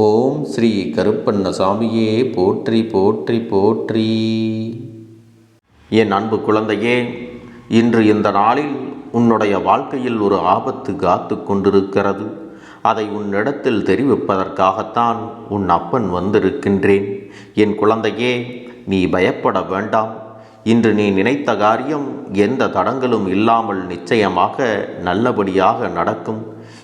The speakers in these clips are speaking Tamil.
ஓம் ஸ்ரீ கருப்பண்ணசாமியே போற்றி போற்றி போற்றி. என் அன்பு குழந்தையே இன்று இந்த நாளில் உன்னுடைய வாழ்க்கையில் ஒரு ஆபத்து காத்து கொண்டிருக்கிறது. அதை உன்னிடத்தில் தெரிவிப்பதற்காகத்தான் உன் அப்பன் வந்திருக்கின்றேன். என் குழந்தையே நீ பயப்பட வேண்டாம். இன்று நீ நினைத்த காரியம் எந்த தடங்களும் இல்லாமல் நிச்சயமாக நல்லபடியாக நடக்கும்.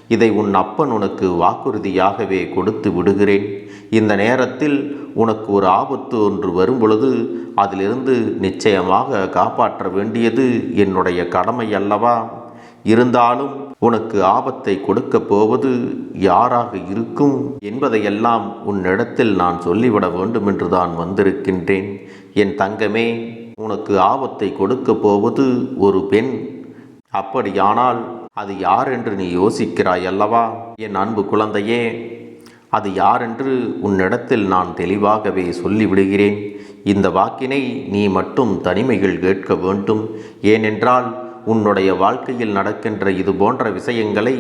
இதை உன் அப்பன் உனக்கு வாக்குறுதியாகவே கொடுத்து விடுகிறேன். இந்த நேரத்தில் உனக்கு ஒரு ஆபத்து ஒன்று வரும்பொழுது அதிலிருந்து நிச்சயமாக காப்பாற்ற வேண்டியது என்னுடைய கடமை அல்லவா? இருந்தாலும் உனக்கு ஆபத்தை கொடுக்கப் போவது யாராக இருக்கும் என்பதையெல்லாம் உன்னிடத்தில் நான் சொல்லிவிட வேண்டும் என்று தான் வந்திருக்கின்றேன். என் தங்கமே உனக்கு ஆபத்தை கொடுக்கப் போவது ஒரு பெண். அப்படியானால் அது யார் என்று நீ யோசிக்கிறாய் அல்லவா? என் அன்பு குழந்தையே அது யாரென்று உன்னிடத்தில் நான் தெளிவாகவே சொல்லிவிடுகிறேன். இந்த வாக்கினை நீ மட்டும் தனிமையில் கேட்க வேண்டும். ஏனென்றால் உன்னுடைய வாழ்க்கையில் நடக்கின்ற இது போன்ற விஷயங்களை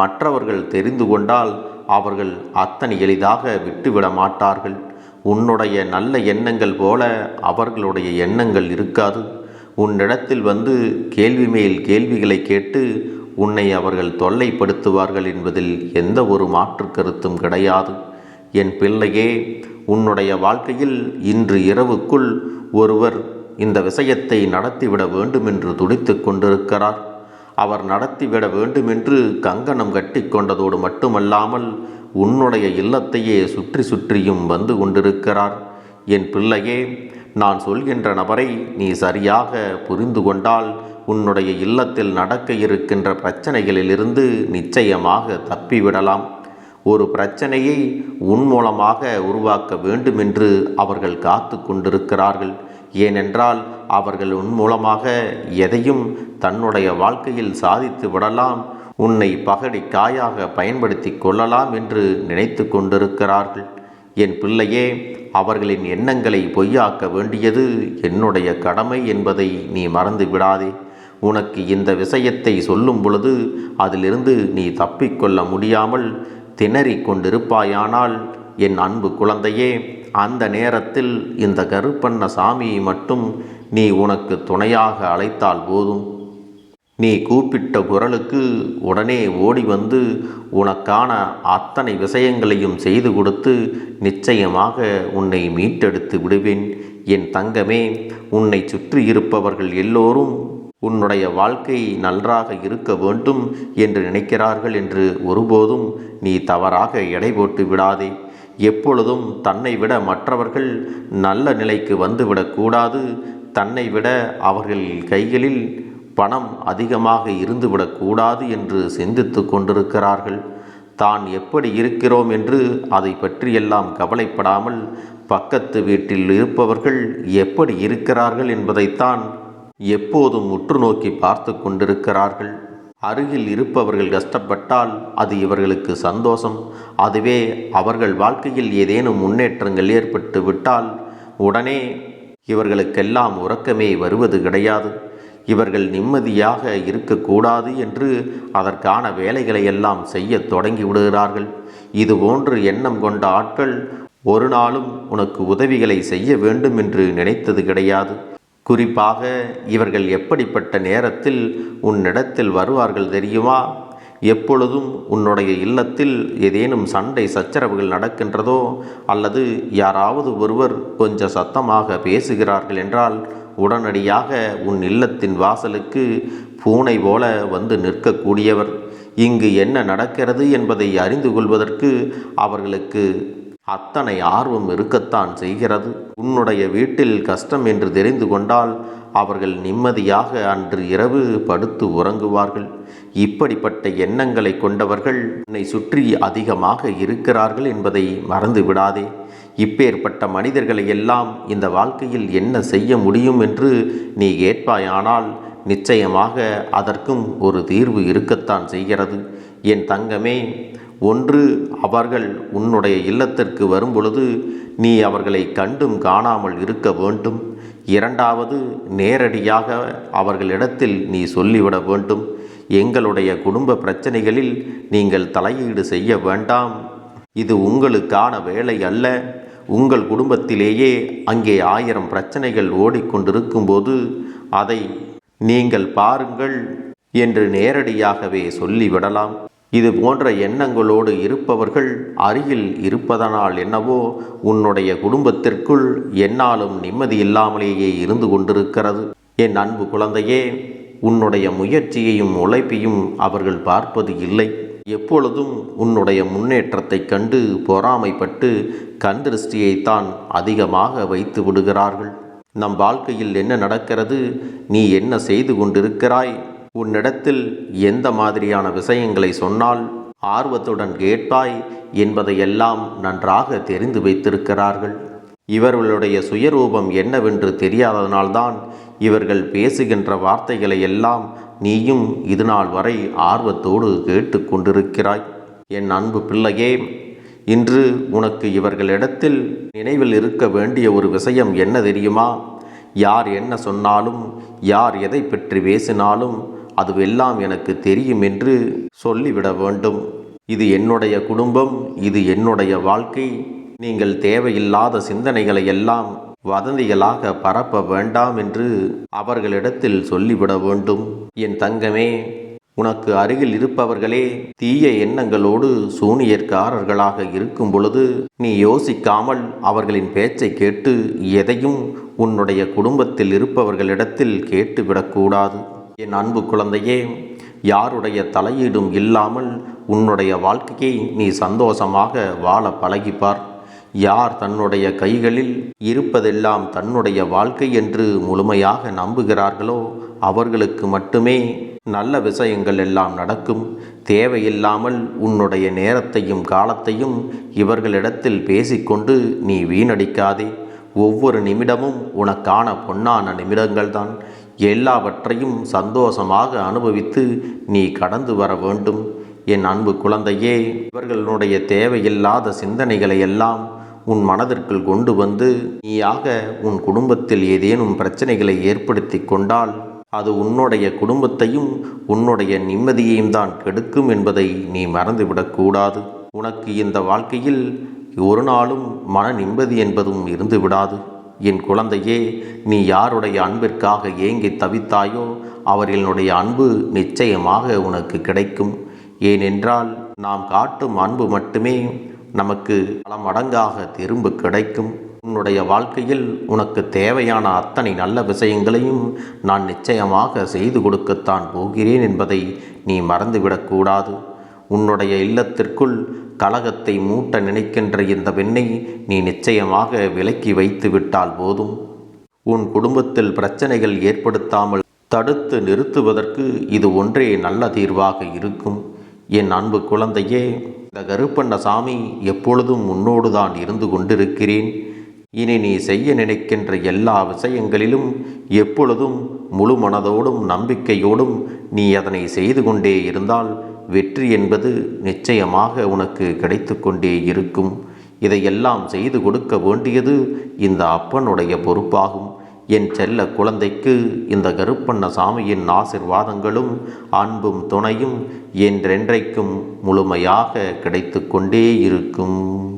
மற்றவர்கள் தெரிந்து கொண்டால் அவர்கள் அத்தனை எளிதாக விட்டுவிட மாட்டார்கள். உன்னுடைய நல்ல எண்ணங்கள் போல அவர்களுடைய எண்ணங்கள் இருக்காது. உன்னிடத்தில் வந்து கேள்வி மேல் கேள்விகளை கேட்டு உன்னை அவர்கள் தொல்லைப்படுத்துவார்கள் என்பதில் எந்த ஒரு மாற்று கருத்தும் கிடையாது. என் பிள்ளையே உன்னுடைய வாழ்க்கையில் இன்று இரவுக்குள் ஒருவர் இந்த விஷயத்தை நடத்திவிட வேண்டும் என்று துடித்து கொண்டிருக்கிறார். அவர் நடத்திவிட வேண்டும் என்று கங்கணம் கட்டி கொண்டதோடு மட்டுமல்லாமல் உன்னுடைய இல்லத்தையே சுற்றி சுற்றியும் வந்து கொண்டிருக்கிறார். என் பிள்ளையே நான் சொல்கின்ற நபரை நீ சரியாக புரிந்து கொண்டால் உன்னுடைய இல்லத்தில் நடக்க இருக்கின்ற பிரச்சனைகளிலிருந்து நிச்சயமாக தப்பிவிடலாம். ஒரு பிரச்சனையை உன் மூலமாக உருவாக்க வேண்டும் என்று அவர்கள் காத்து கொண்டிருக்கிறார்கள். ஏனென்றால் அவர்கள் உன் மூலமாக எதையும் தன்னுடைய வாழ்க்கையில் சாதித்து விடலாம். உன்னை பகடி காயாக பயன்படுத்தி கொள்ளலாம் என்று நினைத்து கொண்டிருக்கிறார்கள். என் பிள்ளையே அவர்களின் எண்ணங்களை பொய்யாக்க வேண்டியது என்னுடைய கடமை என்பதை நீ மறந்து விடாதே உனக்கு இந்த விஷயத்தை சொல்லும் பொழுது அதிலிருந்து நீ தப்பிக்கொள்ள முடியாமல் திணறிக் கொண்டிருப்பாயானால் என் அன்பு குழந்தையே அந்த நேரத்தில் இந்த கருப்பண்ண சாமியை மட்டும் நீ உனக்கு துணையாக அழைத்தால் போதும். நீ கூப்பிட்ட குரலுக்கு உடனே ஓடி வந்து உனக்கான அத்தனை விஷயங்களையும் செய்து கொடுத்து நிச்சயமாக உன்னை மீட்டெடுத்து விடுவேன். என் தங்கமே உன்னை சுற்றி இருப்பவர்கள் எல்லோரும் உன்னுடைய வாழ்க்கை நன்றாக இருக்க வேண்டும் என்று நினைக்கிறார்கள் என்று ஒருபோதும் நீ தவறாக எடை போட்டு விடாதே. எப்பொழுதும் தன்னை விட மற்றவர்கள் நல்ல நிலைக்கு வந்துவிடக்கூடாது தன்னை விட அவர்கள் கைகளில் பணம் அதிகமாக இருந்துவிடக்கூடாது என்று சிந்தித்து கொண்டிருக்கிறார்கள். தான் எப்படி இருக்கிறோம் என்று அதை பற்றியெல்லாம் கவலைப்படாமல் பக்கத்து வீட்டில் இருப்பவர்கள் எப்படி இருக்கிறார்கள் என்பதைத்தான் எப்போதும் உற்று நோக்கி பார்த்து கொண்டிருக்கிறார்கள். அருகில் இருப்பவர்கள் கஷ்டப்பட்டால் அது இவர்களுக்கு சந்தோஷம். அதுவே அவர்கள் வாழ்க்கையில் ஏதேனும் முன்னேற்றங்கள் ஏற்பட்டு விட்டால் உடனே இவர்களுக்கெல்லாம் உறக்கமே வருவது கிடையாது. இவர்கள் நிம்மதியாக இருக்கக்கூடாது என்று அதற்கான வேலைகளை எல்லாம் செய்ய தொடங்கி விடுகிறார்கள். இது போன்று எண்ணம் கொண்ட ஆட்கள் ஒரு நாளும் உனக்கு உதவிகளை செய்ய வேண்டும் என்று நினைத்தது கிடையாது. குறிப்பாக இவர்கள் எப்படிப்பட்ட நேரத்தில் உன்னிடத்தில் வருவார்கள் தெரியுமா? எப்பொழுதும் உன்னுடைய இல்லத்தில் ஏதேனும் சண்டை சச்சரவுகள் நடக்கின்றதோ? அல்லது யாராவது ஒருவர் கொஞ்சம் சத்தமாக பேசுகிறார்கள் என்றால் உடனடியாக உன் இல்லத்தின் வாசலுக்கு பூனை போல வந்து நிற்கக்கூடியவர். இங்கு என்ன நடக்கிறது என்பதை அறிந்து கொள்வதற்கு அவர்களுக்கு அத்தனை ஆர்வம் இருக்கத்தான் செய்கிறது. உன்னுடைய வீட்டில் கஷ்டம் என்று தெரிந்து கொண்டால் அவர்கள் நிம்மதியாக அன்று இரவு படுத்து உறங்குவார்கள். இப்படிப்பட்ட எண்ணங்களை கொண்டவர்கள் உன்னை சுற்றி அதிகமாக இருக்கிறார்கள் என்பதை மறந்து விடாதே. இப்பேற்பட்ட மனிதர்களை எல்லாம் இந்த வாழ்க்கையில் என்ன செய்ய முடியும் என்று நீ கேட்பாயானால் நிச்சயமாக அதற்கும் ஒரு தீர்வு இருக்கத்தான் செய்கிறது. என் தங்கமே ஒன்று அவர்கள் உன்னுடைய இல்லத்திற்கு வரும்பொழுது நீ அவர்களை கண்டும் காணாமல் இருக்க வேண்டும். இரண்டாவது நேரடியாக அவர்களிடத்தில் நீ சொல்லிவிட வேண்டும். எங்களுடைய குடும்ப பிரச்சனைகளில் நீங்கள் தலையீடு செய்ய வேண்டாம். இது உங்களுக்கான வேலை அல்ல. உங்கள் குடும்பத்திலேயே அங்கே ஆயிரம் பிரச்சனைகள் ஓடிக்கொண்டிருக்கும்போது அதை நீங்கள் பாருங்கள் என்று நேரடியாகவே சொல்லிவிடலாம். இது போன்ற எண்ணங்களோடு இருப்பவர்கள் அருகில் இருப்பதனால் என்னவோ உன்னுடைய குடும்பத்திற்குள் என்னாலும் நிம்மதி இல்லாமலேயே இருந்து கொண்டிருக்கிறது. என் அன்பு குழந்தையே உன்னுடைய முயற்சியையும் உழைப்பையும் அவர்கள் பார்ப்பது இல்லை. எப்பொழுதும் உன்னுடைய முன்னேற்றத்தைக் கண்டு பொறாமைப்பட்டு கண் திருஷ்டியைத்தான் அதிகமாக வைத்து விடுகிறார்கள். நம் வாழ்க்கையில் என்ன நடக்கிறது? நீ என்ன செய்து கொண்டிருக்கிறாய்? உன்னிடத்தில் எந்த மாதிரியான விஷயங்களை சொன்னால் ஆர்வத்துடன் கேட்பாய் என்பதையெல்லாம் நன்றாக தெரிந்து வைத்திருக்கிறார்கள். இவர்களுடைய சுயரூபம் என்னவென்று தெரியாததனால்தான் இவர்கள் பேசுகின்ற வார்த்தைகளை எல்லாம் நீயும் இதுநாள் வரை ஆர்வத்தோடு கேட்டுக்கொண்டிருக்கிறாய் என் அன்பு பிள்ளையே இன்று உனக்கு இவர்களிடத்தில் நினைவில் இருக்க வேண்டிய ஒரு விஷயம் என்ன தெரியுமா? யார் என்ன சொன்னாலும் யார் எதை பற்றி பேசினாலும் அதுவெல்லாம் எனக்கு தெரியும் என்று சொல்லிவிட வேண்டும். இது என்னுடைய குடும்பம் இது என்னுடைய வாழ்க்கை. நீங்கள் தேவையில்லாத சிந்தனைகளை எல்லாம் வதந்திகளாக பரப்ப வேண்டாம் என்று அவர்களிடத்தில் சொல்லிவிட வேண்டும். என் தங்கமே உனக்கு அருகில் இருப்பவர்களே தீய எண்ணங்களோடு சூனியர்காரர்களாக இருக்கும் பொழுது நீ யோசிக்காமல் அவர்களின் பேச்சை கேட்டு எதையும் உன்னுடைய குடும்பத்தில் இருப்பவர்களிடத்தில் கேட்டுவிடக்கூடாது. என் அன்பு குழந்தையே யாருடைய தலையீடும் இல்லாமல் உன்னுடைய வாழ்க்கையை நீ சந்தோஷமாக வாழ பழகிப்பார். யார் தன்னுடைய கைகளில் இருப்பதெல்லாம் தன்னுடைய வாழ்க்கை என்று முழுமையாக நம்புகிறார்களோ அவர்களுக்கு மட்டுமே நல்ல விஷயங்கள் எல்லாம் நடக்கும். தேவையில்லாமல் உன்னுடைய நேரத்தையும் காலத்தையும் இவர்களிடத்தில் பேசிக்கொண்டு நீ வீணடிக்காதே. ஒவ்வொரு நிமிடமும் உனக்கான பொன்னான நிமிடங்கள்தான். எல்லாவற்றையும் சந்தோஷமாக அனுபவித்து நீ கடந்து வர வேண்டும். என் அன்பு குழந்தையே இவர்களுடைய தேவையில்லாத சிந்தனைகளை எல்லாம் உன் மனதிற்குள் கொண்டு வந்து நீயாக உன் குடும்பத்தில் ஏதேனும் பிரச்சனைகளை ஏற்படுத்தி கொண்டால் அது உன்னுடைய குடும்பத்தையும் உன்னுடைய நிம்மதியையும் தான் கெடுக்கும் என்பதை நீ மறந்துவிடக்கூடாது உனக்கு இந்த வாழ்க்கையில் ஒரு நாளும் மன நிம்மதி என்பதும் இருந்து விடாது என் குழந்தையே நீ யாருடைய அன்பிற்காக ஏங்கி தவித்தாயோ அவர்களுடைய அன்பு நிச்சயமாக உனக்கு கிடைக்கும். ஏனென்றால் நாம் காட்டும் அன்பு மட்டுமே நமக்கு பல மடங்காக திரும்ப கிடைக்கும். உன்னுடைய வாழ்க்கையில் உனக்கு தேவையான அத்தனை நல்ல விஷயங்களையும் நான் நிச்சயமாக செய்து கொடுக்கத்தான் போகிறேன் என்பதை நீ மறந்துவிடக்கூடாது உன்னுடைய இல்லத்திற்குள் கலகத்தை மூட்ட நினைக்கின்ற இந்த பெண்ணை நீ நிச்சயமாக விலக்கி வைத்து விட்டால் போதும். உன் குடும்பத்தில் பிரச்சனைகள் ஏற்படுத்தாமல் தடுத்து நிறுத்துவதற்கு இது ஒன்றே நல்ல தீர்வாக இருக்கும். என் அன்பு குழந்தையே இந்த கருப்பண்ண சாமி எப்பொழுதும் உன்னோடு தான் இருந்து கொண்டிருக்கிறேன். இனி நீ செய்ய நினைக்கின்ற எல்லா விஷயங்களிலும் எப்பொழுதும் முழு மனதோடும் நம்பிக்கையோடும் நீ அதனை செய்து கொண்டே இருந்தால் வெற்றி என்பது நிச்சயமாக உனக்கு கிடைத்து கொண்டே இருக்கும். இதையெல்லாம் செய்து கொடுக்க வேண்டியது இந்த அப்பனுடைய பொறுப்பாகும். என் செல்ல குழந்தைக்கு இந்த கருப்பண்ண சாமியின் ஆசிர்வாதங்களும் அன்பும் துணையும் என்றென்றைக்கும் முழுமையாக கிடைத்து கொண்டே இருக்கும்.